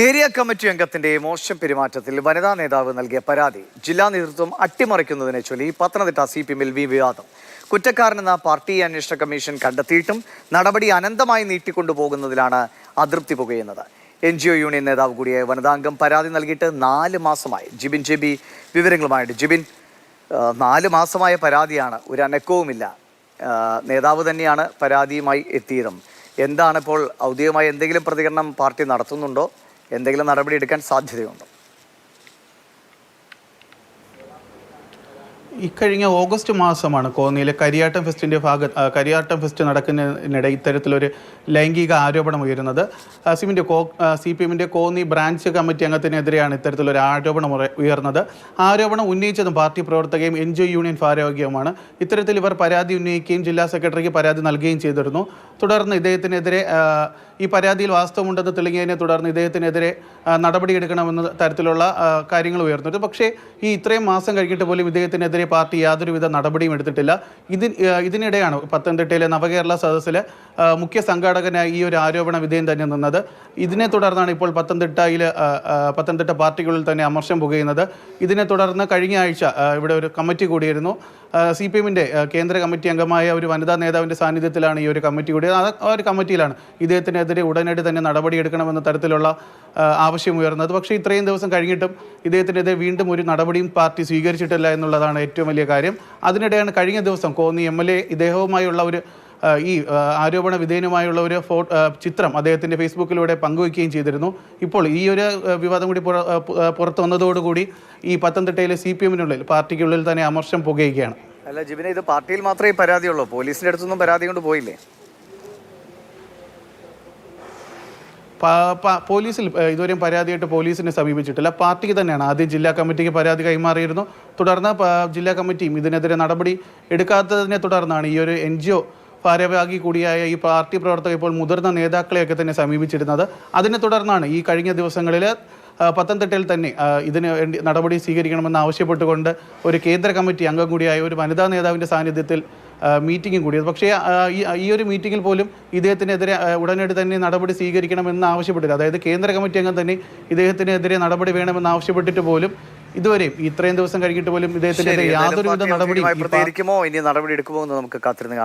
Area committee അംഗത്തിന്റെ മോശം പെരുമാറ്റത്തിൽ വനിതാ നേതാവ് നൽകിയ പരാതി ജില്ലാ നേതൃത്വം അട്ടിമറിക്കുന്നതിനെ ചൊല്ലി പത്തനംതിട്ട സി പി എമ്മിൽ വിവാദം. കുറ്റക്കാരനെന്ന പാർട്ടി അന്വേഷണ കമ്മീഷൻ കണ്ടെത്തിയിട്ടും നടപടി അനന്തമായി നീട്ടിക്കൊണ്ടുപോകുന്നതിലാണ് അതൃപ്തി പുകയുന്നത്. എൻ ജി ഒ യൂണിയൻ നേതാവ് കൂടിയായ വനിതാംഗം പരാതി നൽകിയിട്ട് നാല് മാസമായി. ജിബിൻ ജെബി വിവരങ്ങളുമായിട്ട്. ജിബിൻ നാല് മാസമായ പരാതിയാണ്. ഒരു അനക്കവുമില്ല. നേതാവ് തന്നെയാണ് പരാതിയുമായി എത്തിയതും. എന്താണ് ഇപ്പോൾ ഔദ്യോഗികമായി എന്തെങ്കിലും പ്രതികരണം പാർട്ടി നടത്തുന്നുണ്ടോ? എന്തെങ്കിലും നടപടി എടുക്കാൻ സാധ്യതയുണ്ടോ? ഇക്കഴിഞ്ഞ ഓഗസ്റ്റ് മാസമാണ് കോന്നിയിലെ കരിയാട്ടം ഫെസ്റ്റിന്റെ ഭാഗ കരിയാട്ടം ഫെസ്റ്റ് നടക്കുന്നതിനിടെ ഇത്തരത്തിലൊരു ലൈംഗിക ആരോപണം ഉയരുന്നത്. സിമിന്റെ കോ സി പി എമ്മിന്റെ കോന്നി ബ്രാഞ്ച് കമ്മിറ്റി അംഗത്തിനെതിരെയാണ് ഇത്തരത്തിലൊരു ആരോപണം ഉയർന്നത്. ആരോപണം ഉന്നയിച്ചതും പാർട്ടി പ്രവർത്തകയും എൻ ജി യൂണിയൻ ഭാരവാഹിയുമാണ്. ഇത്തരത്തിൽ ഇവർ പരാതി ഉന്നയിക്കുകയും ജില്ലാ സെക്രട്ടറിക്ക് പരാതി നൽകുകയും ചെയ്തിരുന്നു. തുടർന്ന് ഇദ്ദേഹത്തിനെതിരെ ഈ പരാതിയിൽ വാസ്തവമുണ്ടെന്ന് തെളിഞ്ഞതിനെ തുടർന്ന് ഇദ്ദേഹത്തിനെതിരെ നടപടിയെടുക്കണമെന്ന തരത്തിലുള്ള കാര്യങ്ങൾ ഉയർന്നിട്ട് പക്ഷേ ഈ ഇത്രയും മാസം കഴിഞ്ഞിട്ട് പോലും ഇദ്ദേഹത്തിനെതിരെ പാർട്ടി യാതൊരുവിധ നടപടിയും എടുത്തിട്ടില്ല. ഇത് ഇതിനിടെയാണ് പത്തനംതിട്ടയിലെ നവകേരള സദസ്സിൽ മുഖ്യ സംഘാടകനായി ഈ ഒരു ആരോപണ വിധേയം തന്നെ നിന്നത്. ഇതിനെ തുടർന്നാണ് ഇപ്പോൾ പത്തനംതിട്ടയിൽ പത്തനംതിട്ട പാർട്ടികളിൽ തന്നെ അമർഷം പുകയുന്നത്. ഇതിനെ തുടർന്ന് കഴിഞ്ഞ ആഴ്ച ഇവിടെ ഒരു കമ്മിറ്റി കൂടിയിരുന്നു. സി പി എമ്മിന്റെ കേന്ദ്ര കമ്മിറ്റി അംഗമായ ഒരു വനിതാ നേതാവിന്റെ സാന്നിധ്യത്തിലാണ് ഈ ഒരു കമ്മിറ്റി കൂടിയത്. ആ- ഒരു കമ്മിറ്റിയിലാണ് ഇദ്ദേഹത്തിനെതിരെ ഉടനടി തന്നെ നടപടിയെടുക്കണമെന്ന തരത്തിലുള്ള ആവശ്യം ഉയർന്നത്. പക്ഷേ ഇത്രയും ദിവസം കഴിഞ്ഞിട്ടും ഇദ്ദേഹത്തിനെതിരെ വീണ്ടും ഒരു നടപടിയും പാർട്ടി സ്വീകരിച്ചിട്ടില്ല എന്നുള്ളതാണ് ഏറ്റവും വലിയ കാര്യം. അതിനിടെയാണ് കഴിഞ്ഞ ദിവസം കോന്നി എം എൽ എ ഇദ്ദേഹവുമായുള്ള ഒരു ഈ ആരോപണ വിധേയനുമായുള്ള ഒരു ഫോ ചിത്രം അദ്ദേഹത്തിന്റെ ഫേസ്ബുക്കിലൂടെ പങ്കുവയ്ക്കുകയും ചെയ്തിരുന്നു. ഇപ്പോൾ ഈ ഒരു വിവാദം കൂടി പുറത്ത് വന്നതോടുകൂടി ഈ പത്തനംതിട്ടയിലെ സി പി എമ്മിനുള്ളിൽ പാർട്ടിക്കുള്ളിൽ തന്നെ അമർഷം പുകയുകയാണ്. അല്ല ജിബിനെ ഇത് പാർട്ടിയിൽ മാത്രമേ പരാതിയുള്ളൂ. പോലീസിന്റെ അടുത്തൊന്നും പരാതി കൊണ്ട് പോയില്ലേ? പോലീസിൽ ഇതുവരെയും പരാതിയായിട്ട് പോലീസിനെ സമീപിച്ചിട്ടില്ല. പാർട്ടിക്ക് തന്നെയാണ്. ആദ്യം ജില്ലാ കമ്മിറ്റിക്ക് പരാതി കൈമാറിയിരുന്നു. തുടർന്ന് ജില്ലാ കമ്മിറ്റിയും ഇതിനെതിരെ നടപടി എടുക്കാത്തതിനെ തുടർന്നാണ് ഈ ഒരു എൻ ജി ഒ ഭാരവാഹി കൂടിയായ ഈ പാർട്ടി പ്രവർത്തകർ ഇപ്പോൾ മുതിർന്ന നേതാക്കളെയൊക്കെ തന്നെ സമീപിച്ചിരുന്നത്. അതിനെ തുടർന്നാണ് ഈ കഴിഞ്ഞ ദിവസങ്ങളിൽ പത്തനംതിട്ടയിൽ തന്നെ ഇതിന് വേണ്ടി നടപടി സ്വീകരിക്കണമെന്ന് ആവശ്യപ്പെട്ടുകൊണ്ട് ഒരു കേന്ദ്ര കമ്മിറ്റി അംഗം കൂടിയായ ഒരു വനിതാ നേതാവിന്റെ സാന്നിധ്യത്തിൽ മീറ്റിംഗും കൂടിയത് പക്ഷേ ഈ ഒരു മീറ്റിങ്ങിൽ പോലും ഇദ്ദേഹത്തിനെതിരെ ഉടനടി തന്നെ നടപടി സ്വീകരിക്കണമെന്ന് ആവശ്യപ്പെട്ടില്ല. അതായത് കേന്ദ്ര കമ്മിറ്റി അംഗം തന്നെ ഇദ്ദേഹത്തിനെതിരെ നടപടി വേണമെന്ന് ആവശ്യപ്പെട്ടിട്ട് പോലും ഇതുവരെയും ഇത്രയും ദിവസം കഴിഞ്ഞിട്ട് പോലും ഇദ്ദേഹത്തിന്റെ യാതൊരുവിധ നടപടി ഇനി നടപടി എടുക്കുമോ എന്ന് നമുക്ക് കാത്തിരുന്ന് കാണാം.